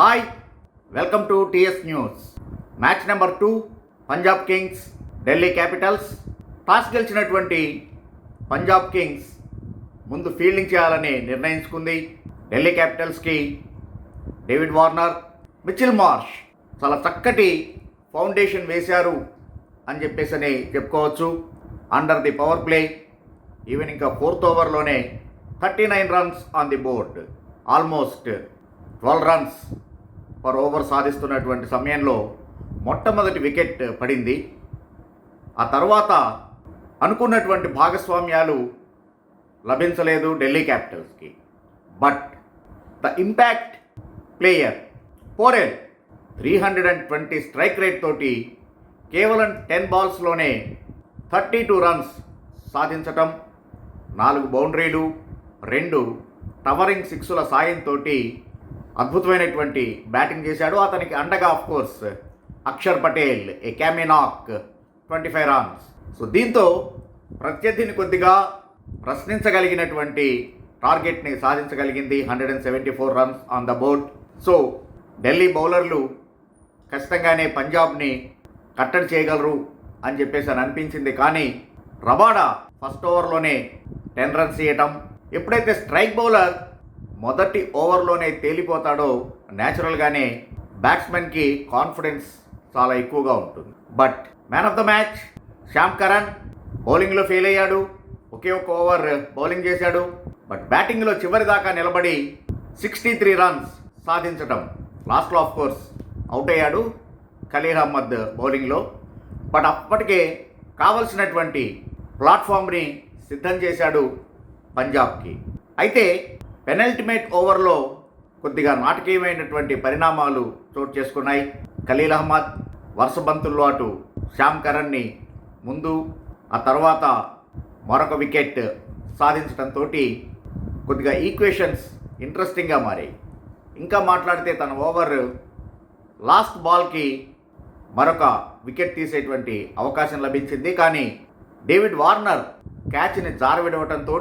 Hi welcome to TS news. Match number two Punjab kings Delhi capitals. Toss గెలిచినటువంటి Punjab Kings ముందు fielding చేయాలని నిర్ణయించుకుంది. ఢిల్లీ క్యాపిటల్స్కి డేవిడ్ వార్నర్ మిచిల్ మార్ష్ చాలా చక్కటి ఫౌండేషన్ వేశారు అని చెప్పేసి అని చెప్పుకోవచ్చు. Under the power play even ఇంకా ఫోర్త్ ఓవర్లోనే thirty nine runs on the board almost twelve runs per over సాధిస్తున్నటువంటి సమయంలో మొట్టమొదటి వికెట్ పడింది. ఆ తర్వాత అనుకున్నటువంటి భాగస్వామ్యాలు లభించలేదు Delhi క్యాపిటల్స్కి. But the impact player Porel three hundred and twenty strike rate తోటి కేవలం టెన్ బాల్స్లోనే థర్టీ టూ రన్స్ సాధించటం నాలుగు బౌండరీలు రెండు టవరింగ్ సిక్స్ల సాయంతో అద్భుతమైనటువంటి బ్యాటింగ్ చేశాడు. అతనికి అండగా of course Akshar Patel a cameo knock twenty five runs so దీంతో ప్రత్యర్థిని కొద్దిగా ప్రశ్నించగలిగినటువంటి టార్గెట్ని సాధించగలిగింది. Hundred and seventy four runs on the board so Delhi బౌలర్లు ఖచ్చితంగానే పంజాబ్ని కట్టడి చేయగలరు అని చెప్పేసి అని అనిపించింది. కానీ రబాడా ఫస్ట్ ఓవర్లోనే టెన్ రన్స్ ఇవ్వటం ఎప్పుడైతే స్ట్రైక్ బౌలర్ మొదటి ఓవర్లోనే తేలిపోతాడో న్యాచురల్గానే బ్యాట్స్మెన్కి కాన్ఫిడెన్స్ చాలా ఎక్కువగా ఉంటుంది. But man of the match Sam Curran బౌలింగ్లో ఫెయిల్ అయ్యాడు. ఒకే ఒక ఓవర్ బౌలింగ్ చేశాడు. బట్ బ్యాటింగ్లో చివరి దాకా నిలబడి సిక్స్టీ త్రీ రన్స్ సాధించటం లాస్ట్లో ఆఫ్ కోర్స్ అవుట్ అయ్యాడు ఖలీర్ అహ్మద్ బౌలింగ్లో. బట్ అప్పటికే కావలసినటువంటి ప్లాట్ఫామ్ని సిద్ధం చేశాడు పంజాబ్కి. అయితే పెనల్టిమేట్ ఓవర్లో కొద్దిగా నాటకీయమైనటువంటి పరిణామాలు చోటు చేసుకున్నాయి. ఖలీల్ అహ్మద్ వరుస బంతుల్లో అటు శ్యామ్ కరణ్ని ముందు ఆ తర్వాత మరొక వికెట్ సాధించడంతో కొద్దిగా ఈక్వేషన్స్ ఇంట్రెస్టింగ్గా మారాయి. ఇంకా మాట్లాడితే తన ఓవర్ లాస్ట్ బాల్కి మరొక వికెట్ తీసేటువంటి అవకాశం లభించింది. కానీ డేవిడ్ వార్నర్ క్యాచ్ని జారవిడవటంతో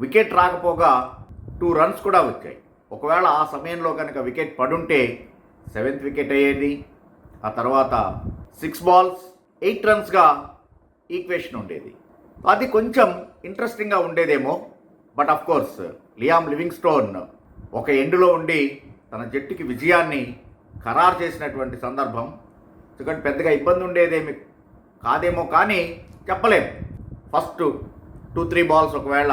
వికెట్ రాకపోగా టూ రన్స్ కూడా వచ్చాయి. ఒకవేళ ఆ సమయంలో కనుక వికెట్ పడుంటే సెవెంత్ వికెట్ అయ్యేది ఆ తర్వాత సిక్స్ బాల్స్ ఎయిట్ రన్స్గా ఈక్వేషన్ ఉండేది. అది కొంచెం ఇంట్రెస్టింగ్గా ఉండేదేమో but of course Liam Livingstone ఒక ఎండులో ఉండి తన జట్టుకి విజయాన్ని ఖరారు చేసినటువంటి సందర్భం. ఎందుకంటే పెద్దగా ఇబ్బంది ఉండేదేమి కాదేమో కానీ చెప్పలేం. ఫస్ట్ టూ త్రీ బాల్స్ ఒకవేళ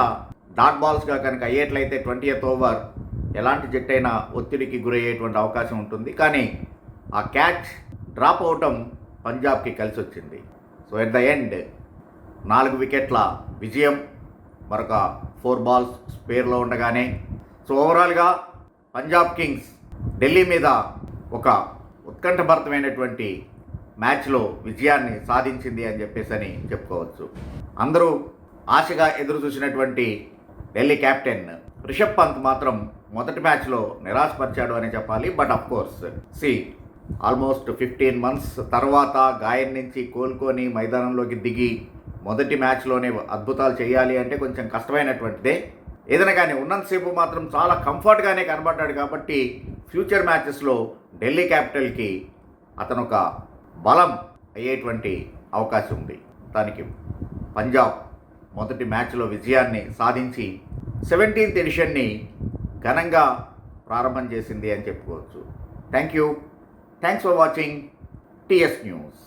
డాట్ బాల్స్గా కనుక అయ్యేట్లయితే ట్వంటీ ఓవర్ ఎలాంటి జట్టు అయినా ఒత్తిడికి గురయ్యేటువంటి అవకాశం ఉంటుంది. కానీ ఆ క్యాచ్ డ్రాప్ అవటం పంజాబ్కి కలిసి వచ్చింది సో ఎట్ ద ఎండ్ నాలుగు వికెట్ల విజయం మరొక ఫోర్ బాల్స్ స్పేర్లో ఉండగానే సో ఓవరాల్గా పంజాబ్ కింగ్స్ ఢిల్లీ మీద ఒక ఉత్కంఠభరితమైనటువంటి మ్యాచ్లో విజయాన్ని సాధించింది అని చెప్పేసి అని చెప్పుకోవచ్చు. అందరూ ఆశగా ఎదురు చూసినటువంటి ఢిల్లీ కెప్టెన్ రిషబ్ పంత్ మాత్రం మొదటి మ్యాచ్లో నిరాశపరిచాడు అని చెప్పాలి. But of course C almost fifteen months తర్వాత గాయం నుంచి కోలుకొని మైదానంలోకి దిగి మొదటి మ్యాచ్లోనే అద్భుతాలు చేయాలి అంటే కొంచెం కష్టమైనటువంటిదే. ఏదైనా కానీ ఉన్నంతసేపు మాత్రం చాలా కంఫర్ట్గానే కనబడ్డాడు కాబట్టి ఫ్యూచర్ మ్యాచెస్లో ఢిల్లీ క్యాపిటల్కి అతను ఒక బలం అయ్యేటువంటి అవకాశం ఉంది. దానికి పంజాబ్ మొదటి మ్యాచ్లో విజయాన్ని సాధించి సెవెంటీన్త్ ఎడిషన్ని ఘనంగా ప్రారంభం చేసింది అని చెప్పుకోవచ్చు. Thank you. Thanks for watching. TS news.